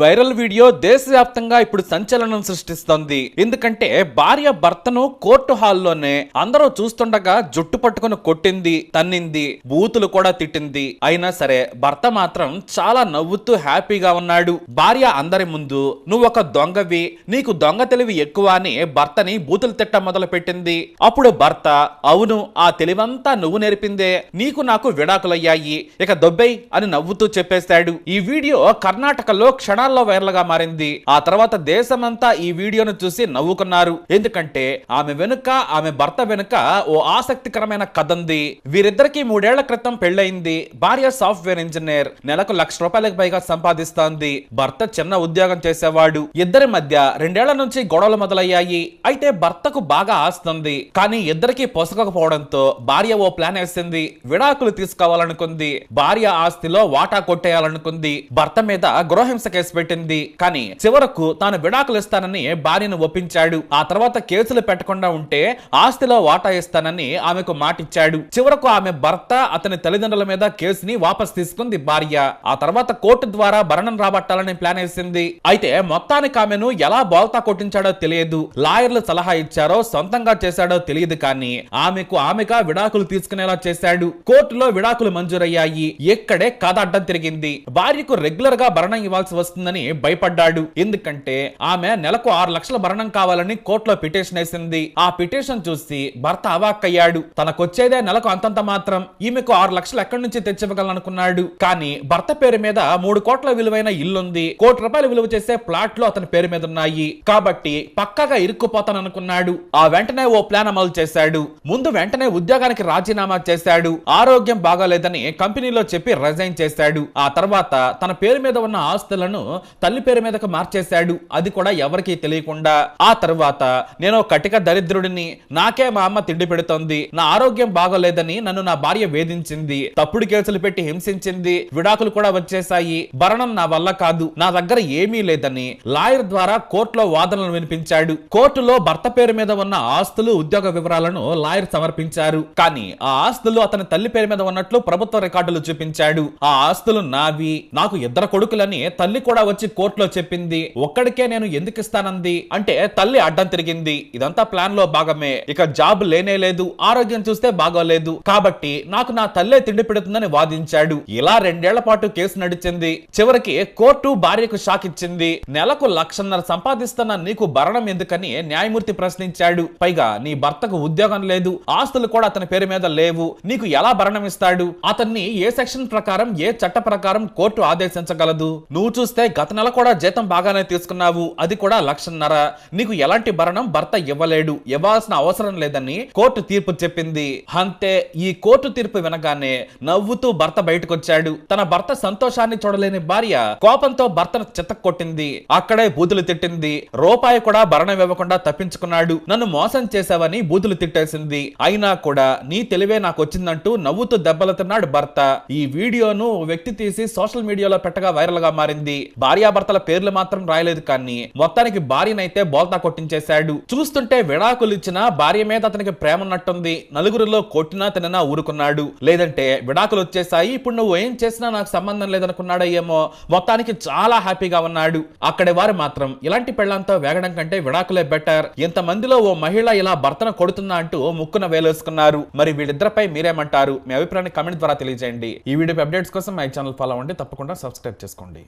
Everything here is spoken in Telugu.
వైరల్ వీడియో దేశవ్యాప్తంగా ఇప్పుడు సంచలనం సృష్టిస్తోంది. ఎందుకంటే భార్య భర్తను కోర్టు హాల్లోనే అందరూ చూస్తుండగా జుట్టు పట్టుకుని కొట్టింది తన్నింది బూతులు కూడా తిట్టింది. అయినా సరే భర్త మాత్రం చాలా నవ్వుతూ హ్యాపీగా ఉన్నాడు. భార్య అందరి ముందు నువ్వు ఒక దొంగవి నీకు దొంగ తెలివి ఎక్కువ అని భర్తని బూతులు తిట్ట మొదలు పెట్టింది అప్పుడు భర్త అవును ఆ తెలివంతా నువ్వు నేర్పిందే నీకు నాకు విడాకులయ్యాయి ఇక దొబ్బై అని నవ్వుతూ చెప్పేశాడు. ఈ వీడియో కర్ణాటకలో క్షణాల్లో వైరల్గా మారింది. ఆ తర్వాత దేశమంతా ఈ వీడియోను చూసి నవ్వుకున్నారు. ఎందుకంటే ఆమె వెనుక ఆమె భర్త వెనుక ఓ ఆసక్తికరమైన కథ ఉంది. వీరిద్దరికి మూడేళ్ళ క్రితం పెళ్ళయింది. భార్య సాఫ్ట్వేర్ ఇంజనీర్. నెలకు లక్ష రూపాయలకు పైగా సంపాదిస్తోంది. భర్త చిన్న ఉద్యోగం చేసేవాడు. ఇద్దరి మధ్య రెండేళ్ళ నుంచి గొడవలు మొదలయ్యాయి. అయితే భర్తకు బాగా ఆస్తుంది. కానీ ఇద్దరికి పొసగకపోవడంతో భార్య ఓ ప్లాన్ వేసింది. విడాకులు తీసుకోవాలనుకుంది. భార్య ఆస్తిలో వాటా కొట్టేయాలనుకుంది. భర్త మీద గృహహింస కేసు పెట్టింది కానీ చివరకు తాను విడాకులు ఇస్తానని భార్యను ఒప్పించాడు. ఆ తర్వాత కేసులు పెట్టకుండా ఉంటే ఆస్తిలో వాటా ఇస్తానని ఆమెకు మాటిచ్చాడు. చివరకు ఆమె భర్త అతని తల్లిదండ్రుల మీద కేసుని వాపస్ తీసుకుంది భార్య. ఆ తర్వాత కోర్టు ద్వారా భరణం రాబట్టాలని ప్లాన్ వేసింది. అయితే మొత్తానికి ఆమెను ఎలా బోల్తా కొట్టించాడో తెలియదు. లాయర్లు సలహా ఇచ్చారో సొంతంగా చేశాడో తెలియదు కానీ ఆమెకు ఆమెగా విడాకులు తీసుకునేలా చేశాడు. కోర్టులో విడాకులు మంజూరయ్యాయి. ఎక్కడే కథ అడ్డం తిరిగింది. భార్యకు రెగ్యులర్గా భరణం ఇవ్వాల్సి వస్తుంది. వస్తుందని భయపడ్డాడు. ఎందుకంటే ఆమె నెలకు ఆరు లక్షల భరణం కావాలని కోర్టులో పిటిషన్ వేసింది. ఆ పిటిషన్ చూసి భర్త అవాక్కయ్యాడు. తనకొచ్చేదే నెలకు అంతంత మాత్రం. ఈమెకు ఆరు లక్షలు ఎక్కడి నుంచి తెచ్చివ్వగలనుకున్నాడు కానీ భర్త పేరు మీద మూడు కోట్ల విలువైన ఇల్లుంది. కోటి రూపాయలు విలువ చేసే ప్లాట్లు అతని పేరు మీద ఉన్నాయి. కాబట్టి పక్కగా ఇరుక్కుపోతాననుకున్నాడు. ఆ వెంటనే ఓ ప్లాన్ అమలు చేశాడు. ముందు వెంటనే ఉద్యోగానికి రాజీనామా చేశాడు. ఆరోగ్యం బాగాలేదని కంపెనీలో చెప్పి రిజైన్ చేశాడు. ఆ తర్వాత తన పేరు మీద ఉన్న ఆస్తులను తల్లి పేరు మీదకు మార్చేశాడు. అది కూడా ఎవరికీ తెలియకుండా. ఆ తర్వాత నేను కటిక దరిద్రుడిని నాకే మా అమ్మ తిండి పెడుతోంది. నా ఆరోగ్యం బాగోలేదని నన్ను నా భార్య వేధించింది. తప్పుడు కేసులు పెట్టి హింసించింది. విడాకులు కూడా వచ్చేసాయి భరణం నా వల్ల కాదు. నా దగ్గర ఏమీ లేదని లాయర్ ద్వారా కోర్టులో వాదనలు వినిపించాడు. కోర్టులో భర్త పేరు మీద ఉన్న ఆస్తులు ఉద్యోగ వివరాలను లాయర్ సమర్పించారు. కానీ ఆ ఆస్తులు అతని తల్లి పేరు మీద ఉన్నట్లు ప్రభుత్వ రికార్డులు చూపించాడు. ఆ ఆస్తులు నావి. నాకు ఇద్దరు కొడుకులని తల్లి కూడా వచ్చి కోర్టులో చెప్పింది ఒక్కడికే నేను ఎందుకు ఇస్తానంది? అంటే తల్లి అడ్డం తిరిగింది. ఇదంతా ప్లాన్లో భాగమే. ఇక జాబ్ లేనే లేదు ఆరోగ్యం చూస్తే బాగోలేదు. కాబట్టి నాకు నా తల్లే తిండి పెడుతుందని వాదించాడు. ఇలా రెండేళ్ళ పాటు కేసు నడిచింది. చివరికి కోర్టు భార్యకు షాక్ ఇచ్చింది. నెలకు లక్షన్నర సంపాదిస్తున్న నీకు భరణం ఎందుకని న్యాయమూర్తి ప్రశ్నించాడు. పైగా నీ భర్తకు ఉద్యోగం లేదు ఆస్తులు కూడా అతని పేరు మీద లేవు. నీకు ఎలా భరణం ఇస్తాడు? అతన్ని ఏ సెక్షన్ ప్రకారం ఏ చట్ట ప్రకారం కోర్టు ఆదేశించగలదు? నువ్వు చూస్తే గత నెల కూడా జీతం బాగానే తీసుకున్నావు. అది కూడా లక్షన్నర. నీకు ఎలాంటి భరణం? భర్త ఇవ్వలేడు. ఇవ్వాల్సిన అవసరం లేదని కోర్టు తీర్పు చెప్పింది. అంతే ఈ కోర్టు తీర్పు వినగానే నవ్వుతూ భర్త బయటకొచ్చాడు. తన భర్త సంతోషాన్ని చూడలేని భార్య కోపంతో భర్తను చిత్తకొట్టింది అక్కడే బూతులు తిట్టింది. రూపాయి కూడా భరణం ఇవ్వకుండా తప్పించుకున్నాడు. నన్ను మోసం చేశావని బూతులు తిట్టేసింది. అయినా కూడా నీ తెలివే నాకు వచ్చిందంటూ నవ్వుతూ దెబ్బలుతున్నాడు భర్త. ఈ వీడియోను వ్యక్తి తీసి సోషల్ మీడియాలో పెట్టగా వైరల్గా మారింది. భార్యాభర్తల పేర్లు మాత్రం రాయలేదు కానీ మొత్తానికి భార్యనైతే బోల్తా కొట్టించేశాడు. చూస్తుంటే విడాకులు ఇచ్చిన భార్య మీద అతనికి ప్రేమ ఉన్నట్టుంది. నలుగురిలో కొట్టినా తిననా ఊరుకున్నాడు. లేదంటే విడాకులు వచ్చేసాయి ఇప్పుడు నువ్వు ఏం చేసినా నాకు సంబంధం లేదనుకున్నాడో ఏమో మొత్తానికి చాలా హ్యాపీగా ఉన్నాడు. అక్కడి వారు మాత్రం ఇలాంటి పెళ్ళంతో వేగడం కంటే విడాకులే బెటర్. ఇంతమందిలో ఓ మహిళ ఇలా భర్తను కొడుతున్నా అంటూ ముక్కున వేలేసుకున్నారు. మరి వీళ్ళిద్దరిపై మీరేమంటారు? మీ అభిప్రాయాన్ని కమెంట్ ద్వారా తెలియజేయండి. ఈ వీడియో అప్డేట్స్ కోసం మై ఛానల్ ఫాలో అవ్వండి. తప్పకుండా సబ్స్క్రైబ్ చేసుకోండి.